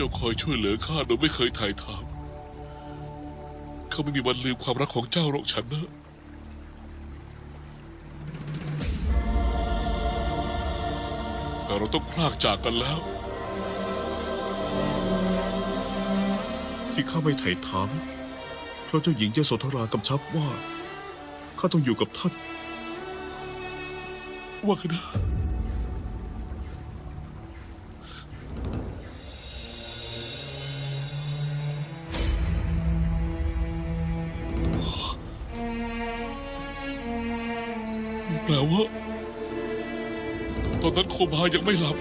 เจ้าคอยช่วยเหลือข้าโดยไม่เคยถ่ายถามเขาไม่มีวันลืมความรักของเจ้าหรอกฉันนะแต่เราต้องพลากจากกันแล้ว ที่ข้าไม่ไถ่ถาม เพราะเจ้าหญิงยโสธรากำชับว่า ข้าต้องอยู่กับท่าน ว่ากันนะ อนนั้นโคบายังไม่หลับ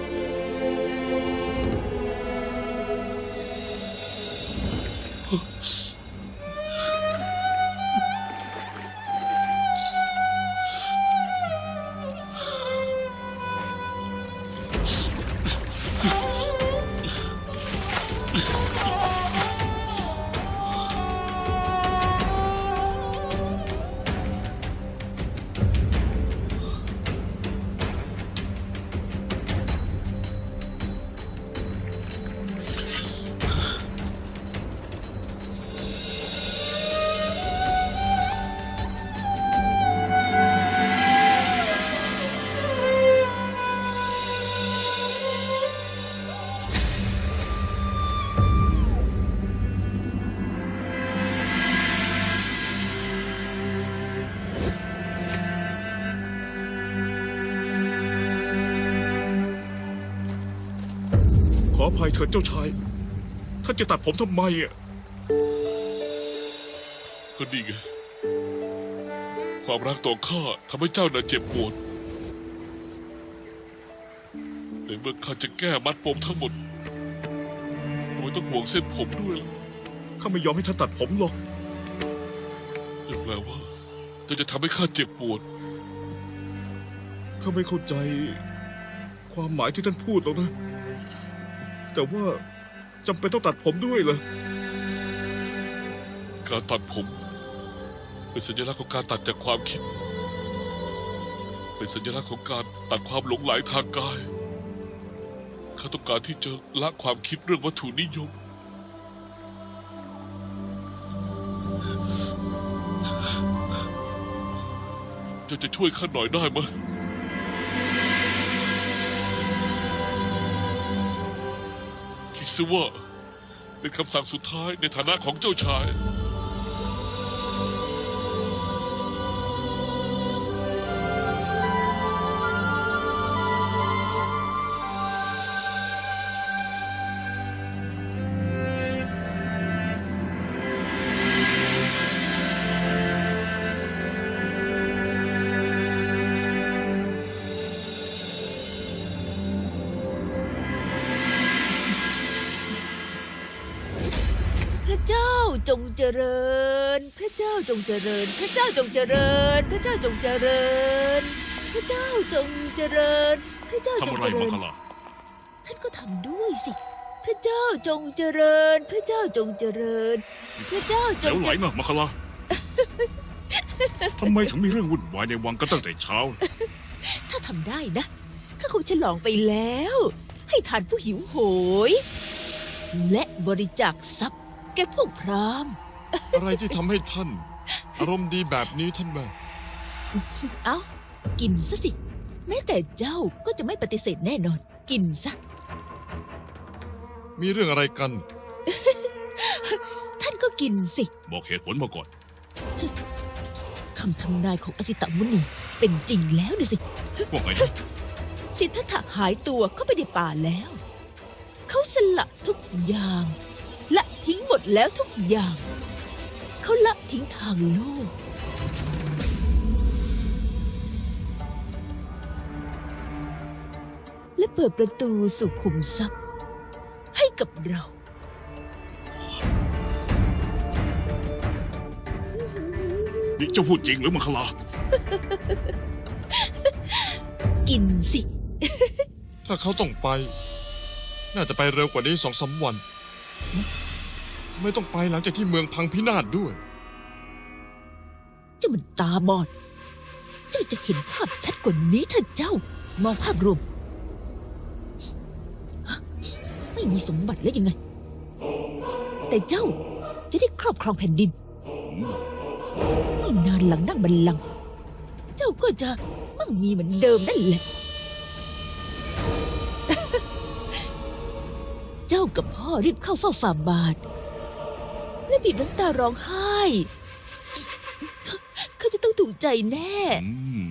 ขออภัยเถิดเจ้าชาย ท่านจะตัดผมทำไมอะ ก็ดีไงความรักต่อข้าทำให้เจ้าน่ะเจ็บปวดในเมื่อข้าจะแก้มัดปมทั้งหมดทำไมต้องห่วงเส้นผมด้วยล่ะข้าไม่ยอมให้ท่านตัดผมหรอกนั่นแปลว่าเจ้าจะทำให้ข้าเจ็บปวด ข้าไม่เข้าใจ ความหมายที่ท่านพูดหรอกนะ แต่ว่าจำเป็นต้องตัดผมด้วยเหรอ การตัดผม เป็นสัญลักษณ์ของการตัดจากความคิด เป็นสัญลักษณ์ของการตัดความหลงไหลทางกาย ข้าต้องการที่จะละความคิดเรื่องวัตถุนิยม เจ้าจะช่วยข้าหน่อยได้ไหม ซะว่าเป็นคำสั่งสุดท้ายในฐานะของเจ้าชาย เจริญ พระเจ้าจงเจริญ พระเจ้าจงเจริญ พระเจ้าจงเจริญ พระเจ้าจงเจริญ พระเจ้าจทำงอะไรเจริมาญคลาท่านก็ทำด้วยสิ พระเจ้าจงเจริญ พระเจ้าจงเจริญ พระเจ้าจเดี๋ยงวไหลเจริญนะมาคลาทำไมถึงมีเรื่องวุ่นวายในวังกันตั้งแต่เช้า ถ้าทำได้นะข้าคงฉลองไปแล้ว ให้ทานผู้หิวโหย และบริจาคทรัพย์แก่พวกพราหมณ์ อะไรที่ทำให้ท่าน อารมณ์ดีแบบนี้ท่านแม่ เอากินซะสิ แม้แต่เจ้าก็จะไม่ปฏิเสธแน่นอน กินซะ มีเรื่องอะไรกัน ท่านก็กินสิ บอกเหตุผลมาก่อน คำทำนายของอสิตมุนีเป็นจริงแล้วดูสิ ว่าไงนะสิทธัตถะหายตัวเข้าไปในป่าแล้ว เขาสละทุกอย่างละทิ้งหมดแล้วทุกอย่าง เขาละทิ้งทางโลก และเปิดประตูสู่ขุมทรัพย์ ให้กับเรานี่เจ้าพูดจริงหรือมาคลา กินสิ ถ้าเขาต้องไป น่าจะไปเร็วกว่านี้สองสามวันทำ ไม่ต้องไปหลังจากที่เมืองพังพินาศด้วย เจ้ามันตาบอด เจ้าจะเห็นภาพชัดกว่านี้ถ้าเจ้า มองภาพรวม ไม่มีสมบัติแล้วยังไง แต่เจ้าจะได้ครอบครองแผ่นดิน ไม่นานหลังนั่งบัลลังก์เจ้าก็จะมั่งมีเหมือนเดิมนั่นแหละ เจ้ากับพ่อรีบเข้าเฝ้าฝ่าบาท และบีบน้ำตาร้องไห้ เขาจะต้องถูกใจแน่ อืม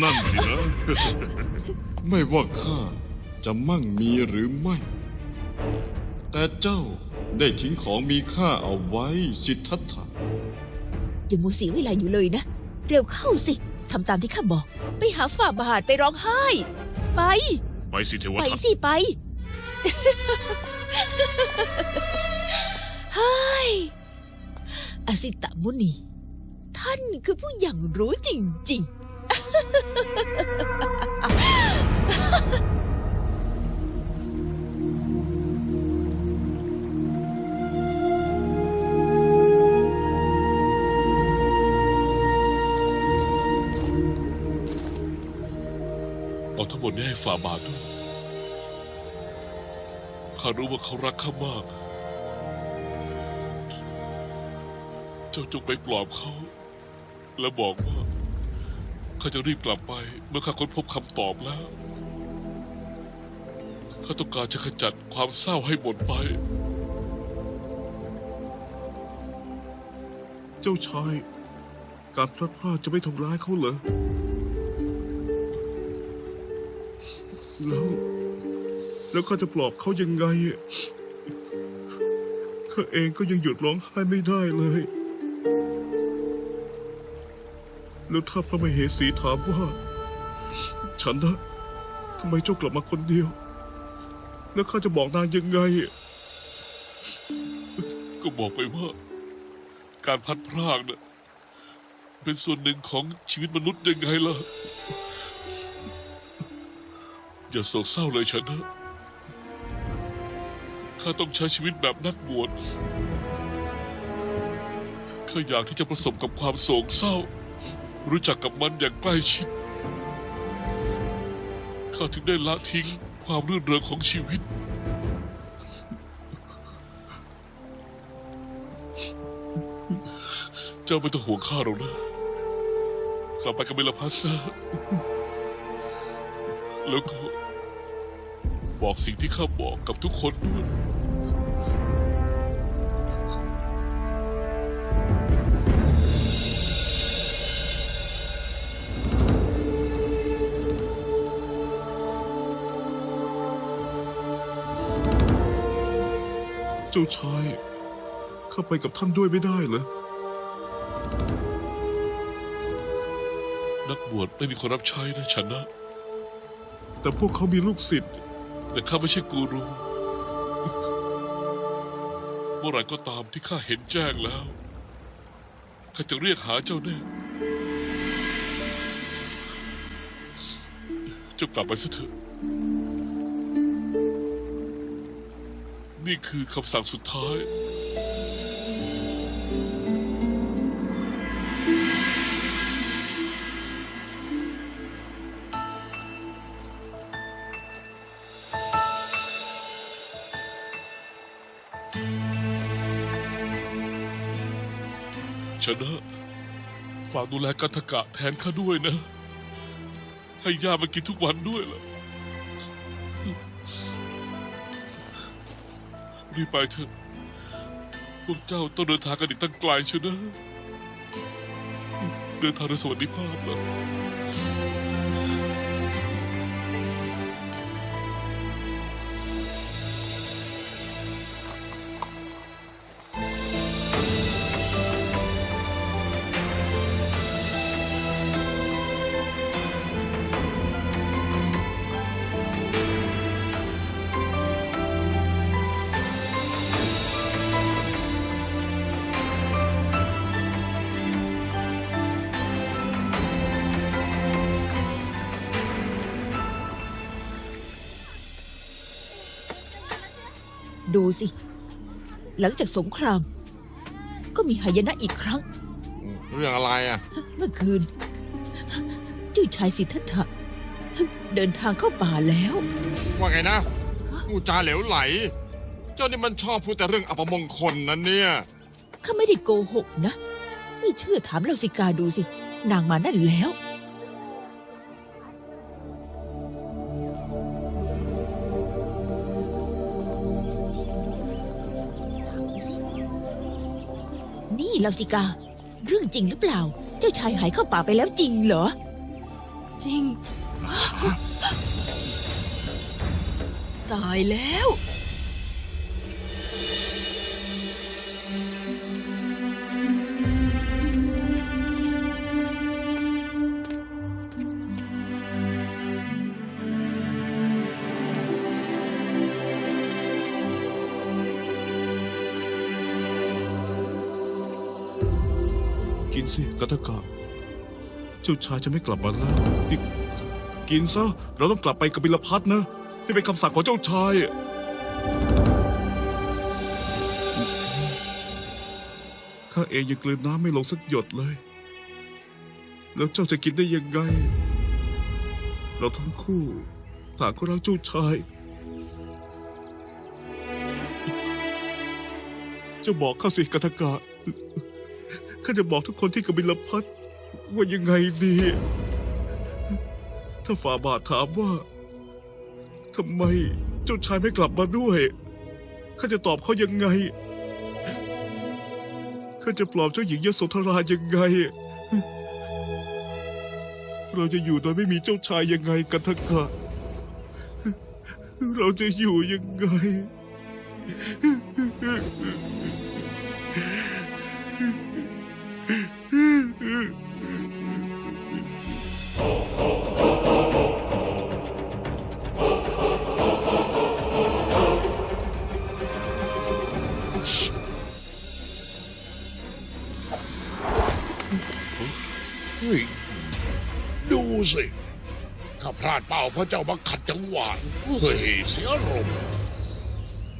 นั่นสินะ ไม่ว่าข้าจะมั่งมีหรือไม่ แต่เจ้าได้ทิ้งของมีค่าเอาไว้สิทธัตถะ อย่ามัวเสียเวลาอยู่เลยนะ เร็วเข้าสิทำตามที่ข้าบอก ไปหาฝ่าบาทไปร้องไห้ ไป ไปสิเทวไปทัต สิไป เฮ้ย อสิตะมุนี ท่านคือผู้อย่างรู้จริงเอาทั้งหมดนี้ให้ฝ่าบาทด้วย รู้ว่าเขารักข้ามาก เจ้าจงไปปลอบเขา และบอกว่าข้าจะรีบกลับไป เมื่อข้าค้นพบคำตอบแล้ว ข้าต้องการจะขจัดความเศร้าให้หมดไป เจ้าชาย การพลัดพรากจะไม่ทำร้ายเขาเหรอ แล้ว แล้วข้าจะปลอบเขายังไงข้าเองก็ยังหยุดร้องไห้ไม่ได้เลย แล้วถ้าพระมเหสีถามว่า ฉันนะทำไมเจ้ากลับมาคนเดียว แล้วข้าจะบอกนางยังไง ก็บอกไปว่า การพัดพรากน่ะเป็นส่วนหนึ่งของชีวิตมนุษย์ยังไงล่ะ อย่าโศกเศร้าเลยฉันนะ ข้าต้องใช้ชีวิตแบบนักบวชข้าอยากที่จะประสบกับความโศกเศร้า รู้จักกับมันอย่างใกล้ชิด ข้าถึงได้ละทิ้งความรื่นเริงของชีวิต เจ้าไม่ต้องห่วงข้าหรอกนะ กลับไปกับเมลพัสเซอร์แล้วก็ บอกสิ่งที่ข้าบอกกับทุกคนด้วยเจ้าชายข้าไปกับท่านด้วยไม่ได้เหรอ นักบวชไม่มีคนรับใช้นะฉันนะ แต่พวกเขามีลูกศิษย์ แต่ข้าไม่ใช่กูรู เมื่อไหรก็ตามที่ข้าเห็นแจ้งแล้ว ข้าจะเรียกหาเจ้าแน่ เจ้ากลับไปซะเถอะ นี่คือคำสั่งสุดท้าย ชนะ ฝากดูแลกันทกะแทนข้าด้วยนะ ให้ย่ามากินทุกวันด้วยล่ะ รีบไปเถอะพวกเจ้าต้องเดินทางกันอีกตั้งไกลเชนะ เดินทางด้วยสวัสดิภาพนะ ดูสิ หลังจากสงคราม ก็มีหายนะอีกครั้ง เรื่องอะไรอะ เมื่อคืน เจ้าชายสิทธัตถะเดินทางเข้าป่าแล้ว ว่าไงนะพูดจาเหลวไหล เจ้านี่มันชอบพูดแต่เรื่องอัปมงคลนะเนี่ยข้าไม่ได้โกหกนะ ไม่เชื่อถามเราสิกาดูสิ นางมานั่นแล้ว นี่เราสิกา เรื่องจริงหรือเปล่า เจ้าชายหายเข้าป่าไปแล้วจริงเหรอ จริง ตายแล้ว กินสิกัตกะเจ้าชายจะไม่กลับมาแล้วนี่กินซะ เราต้องกลับไปกบิลพัทนะ นี่เป็นคำสั่งของเจ้าชาย ข้าเองยังกลืนน้ำไม่ลงสักหยดเลย แล้วเจ้าจะกินได้ยังไง เราทั้งคู่ต่างก็รักเจ้าชายเจ้าบอกข้าสิกัตกะ ข้าจะบอกทุกคนที่กบิลพัทว่ายังไงดี ถ้าฝ่าบาทถามว่าทำไมเจ้าชายไม่กลับมาด้วยข้าจะตอบเขายังไงข้าจะปลอบเจ้าหญิงยโสธรายังไง เราจะอยู่โดยไม่มีเจ้าชายยังไงกันทกะเราจะอยู่ยังไง เฮ้ยดูสิข้าพลาดเป้าพระเจ้ามาขัดจังหวะเฮ้ยเสียอารมณ์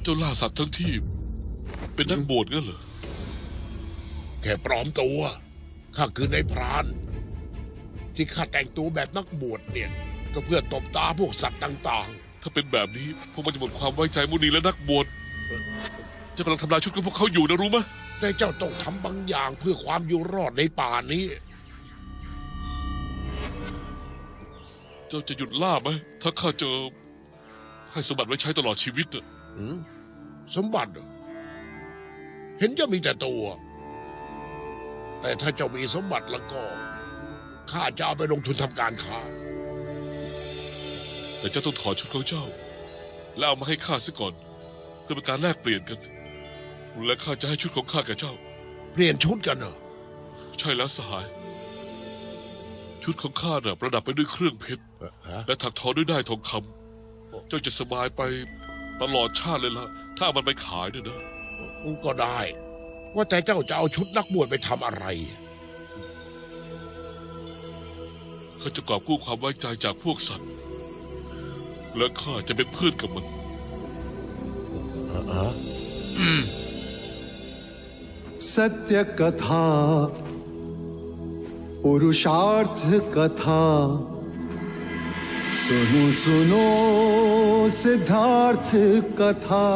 เจ้าล่าสัตว์ทั้งที่ เป็นนักบวชงั้นเหรอ แค่ปลอมตัว ข้าคือในายพราน ที่ข้าแต่งตัวแบบนักบวชเนี่ย ก็เพื่อตบตาพวกสัตว์ต่างถ้าเป็นแบบนี้พวกมันจะหมดความไว้ใจมุนีและนักบวชเจ้ากำลังทำลายชุดของพวกเขาอยู่นะรู้ไหมๆแต่เจ้าต้องทำบางอย่างเพื่อความอยู่รอดในป่านี้ เจ้าจะหยุดล่าไหมถ้าข้าเจอ ให้สมบัติไว้ใช้ตลอดชีวิตน่ะหืมสมบัติเหรอเห็นเจ้ามีแต่ตัว แต่ถ้าเจ้ามีสมบัติแล้วก็ข้าจะเอาไปลงทุนทำการค้า แต่เจ้าต้องถอดชุดของเจ้า แล้วเอามาให้ข้าซะก่อน เพื่อเป็นการแลกเปลี่ยนกัน และข้าจะให้ชุดของข้าแก่เจ้า เปลี่ยนชุดกันเหรอใช่แล้วสหาย ชุดของข้าน่ะประดับไปด้วยเครื่องเพชรเอ่อฮะและถักทอด้วยได้ายทองคำเจ้าจะสบายไปตลอดชาติเลยล่ะ ถ้าเอามันไปขายเนี่ยนะ ก็ได้ ว่าแต่เจ้าจะเอาชุดนักบวชไปทำอะไร เขาจะกอบกู้ความไว้ใจจากพวกสัตว์ และข้าจะเป็นเพื่อนกับมัน सत्य कथा पुरुषार्थ कथा सुनो सुनो सिद्धार्थ कथा